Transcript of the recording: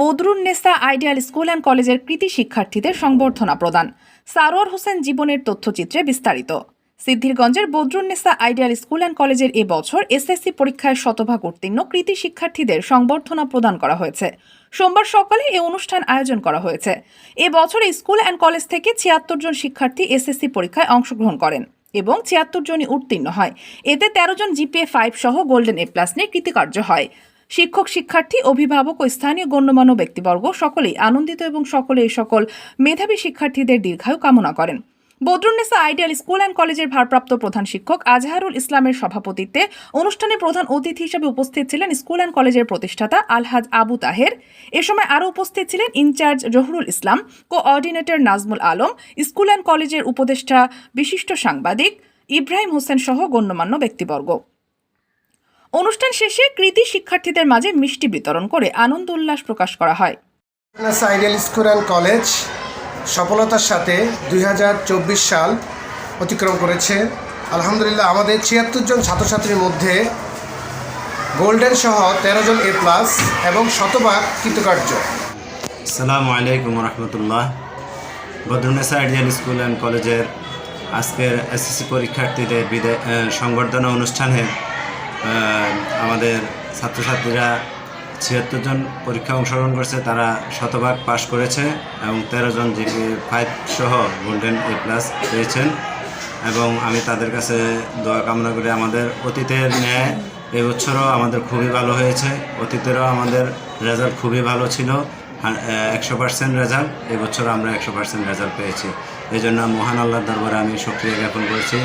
Badrunnesa ideal school and কলেজের কৃতি শিক্ষার্থীদের সংবর্ধনা প্রদান। সারোয়ার হোসেন জীবনের তথ্যচিত্রে বিস্তারিত। সিদ্ধিরগঞ্জের বদরুন্নেসা আইডিয়াল স্কুল অ্যান্ড কলেজের এবছর এসএসসি পরীক্ষায় শতভাগ উত্তীর্ণ কৃতি শিক্ষার্থীদের সংবর্ধনা প্রদান করা হয়েছে। সোমবার সকালে এই অনুষ্ঠান আয়োজন করা হয়েছে। এবছর স্কুল অ্যান্ড কলেজ থেকে ছিয়াত্তর জন শিক্ষার্থী এসএসসি পরীক্ষায় অংশগ্রহণ করেন এবং ছিয়াত্তর জনই উত্তীর্ণ হয়। এতে তেরো জন জিপিএ ফাইভ সহ গোল্ডেন এ প্লাস নিয়ে কৃতিকার্য হয়। শিক্ষক, শিক্ষার্থী, অভিভাবক ও স্থানীয় গণ্যমান্য ব্যক্তিবর্গ সকলেই আনন্দিত এবং সকলে এই সকল মেধাবী শিক্ষার্থীদের দীর্ঘায়ু কামনা করেন। বদরুন্নেসা আইডিয়াল স্কুল অ্যান্ড কলেজের ভারপ্রাপ্ত প্রধান শিক্ষক আজহারুল ইসলামের সভাপতিত্বে অনুষ্ঠানে প্রধান অতিথি হিসেবে উপস্থিত ছিলেন স্কুল অ্যান্ড কলেজের প্রতিষ্ঠাতা আলহাজ আবু তাহের। এ সময় আরও উপস্থিত ছিলেন incharge Jahurul Islam, coordinator Nazmul Alam, school and কলেজের উপদেষ্টা বিশিষ্ট সাংবাদিক ইব্রাহিম হোসেন সহ গণ্যমান্য ব্যক্তিবর্গ। অনুষ্ঠান শেষে কৃতি শিক্ষার্থীদের মাঝে মিষ্টি বিতরণ করে আনন্দ উল্লাস প্রকাশ করা হয়। Nasa ideal school and college সফলতার সাথে দুই হাজার চব্বিশ সাল অতিক্রম করেছে। আলহামদুলিল্লাহ আমাদের ছিয়াত্তর জন ছাত্রছাত্রীর মধ্যে গোল্ডেন সহ তেরো জন এ প্লাস এবং শতভাগ কৃতকার্য। আসসালামু আলাইকুম Rahmatullah Badrunnesa ideal school and কলেজের আজকের এসএসসি পরীক্ষার্থীদের বিদায় আহ, সংবর্ধনা অনুষ্ঠানে আমাদের ছাত্রছাত্রীরা ছিয়াত্তর জন পরীক্ষা অংশগ্রহণ করছে, তারা শতভাগ পাশ করেছে এবং তেরো জন জিপি ফাইভ সহ গোল্ডেন এ প্লাস পেয়েছেন। এবং আমি তাদের কাছে দোয়া কামনা করি, আমাদের অতীতের ন্যায় এবছরও আমাদের খুবই ভালো হয়েছে। অতীতেরও আমাদের রেজাল্ট খুবই ভালো ছিল একশো পার্সেন্ট রেজাল্ট এবছর আমরা একশো পার্সেন্ট রেজাল্ট পেয়েছি। এই জন্য মহান আল্লাহর দরবারে আমি সক্রিয় জ্ঞাপন করছি।